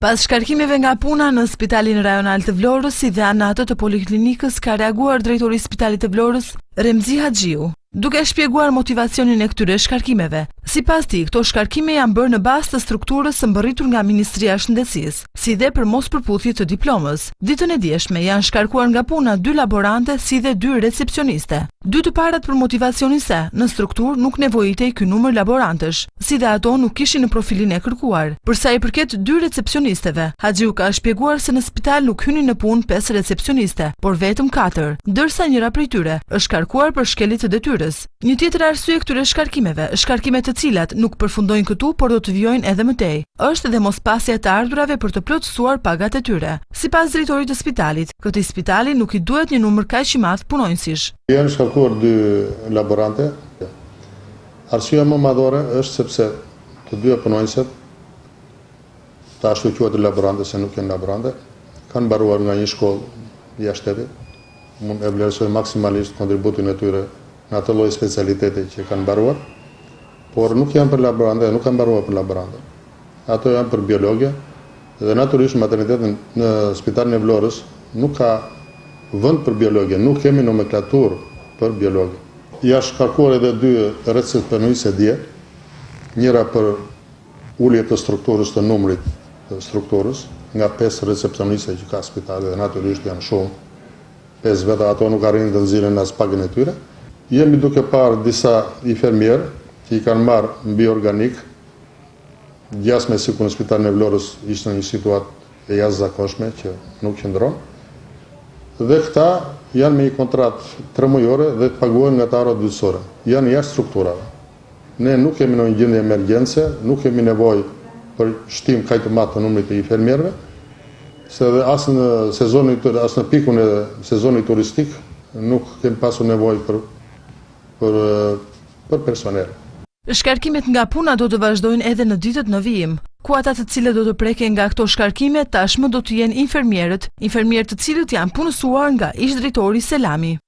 Pas shkarkimeve nga puna në Spitalin Rajonal të Vlorës si dhe anatë të Poliklinikës ka reaguar drejtori Spitalit të Vlorës, Remzi Hadjiu, duke shpjeguar motivacionin e këtyre shkarkimeve. Si pas ti, këto shkarkime janë bërë në bas të strukturës së mbërritur nga Ministria Shëndecis, si dhe për mos përputhjet të diplomës. Ditën e djeshme janë shkarkuar nga puna dy laborante si dhe dy recepcioniste. Dy të parat për motivacionin se, në struktur nuk nevojite i ky numër laborantësh, si dhe ato nuk kishin në profilin e kërkuar. Përsa i përket dy recepcionisteve, Haxhiu ka shpjeguar se në spital nuk hynin në punë 5 recepcioniste, por vetëm 4, ndërsa njëra prej tyre është shkarkuar për shkelit të detyrës. Një tjetër arsye këtyre shkarkimeve, shkarkime të cilat nuk përfundojnë këtu, por do të vjojnë edhe më tej, është dhe mospasja e të ardhurave për të plotësuar pagat e tyre. Sipas drejtorit të spitalit, këtij spitali nuk i duhet një numër kaq i madh punonjësish. Janë shkarkuar dy laborante. Arsyeja më madhore është sepse të dyja punonjësit, ta ashtu quhet laborante se nuk janë laborante, kanë mbaruar nga një shkollë jashtë shtetit. Mund e vlerësoj maksimalisht kontributin e tyre në atë lloj specialiteti që kanë mbaruar, por nuk janë për laborante, nuk kanë mbaruar për laborante. Ato janë për biologë dhe natyrisht maternitetin në spitalin e Vlorës nuk ka vënd për biologje, nuk kemi nomenklatur për biologje. Ja shkarkuar edhe dy recet për nëjse dje, njëra për ullje të strukturës të numrit të strukturës, nga 5 recepcioniste që ka spitale dhe naturisht janë shumë, 5 veta ato nuk arrin të nëzirën as pagën e tyre. Jemi duke parë disa infermierë që i kanë marë mbi organik, gjasme si ku në spitalën e Vlorës ishtë në një situatë e jashtë zakonshme që nuk qëndronë, dhe këta janë me i kontrat tre mujore dhe të paguën nga të dytësore. Janë jashtë strukturave. Ne nuk kemi në një gjendje emergjence, nuk kemi nevoj për shtim kajtë matë të numrit e i fermjerve, se dhe asë në, sezonit, asë në pikun e sezonit turistik nuk kemi pasu nevoj për, për, për personel. Shkarkimet nga puna do të vazhdojnë edhe në ditët në vijim, ku ata të cilët do të preke nga këto shkarkime tashmë do të jenë infermierët, infermierët të cilët janë punësuar nga ish drejtori Selami.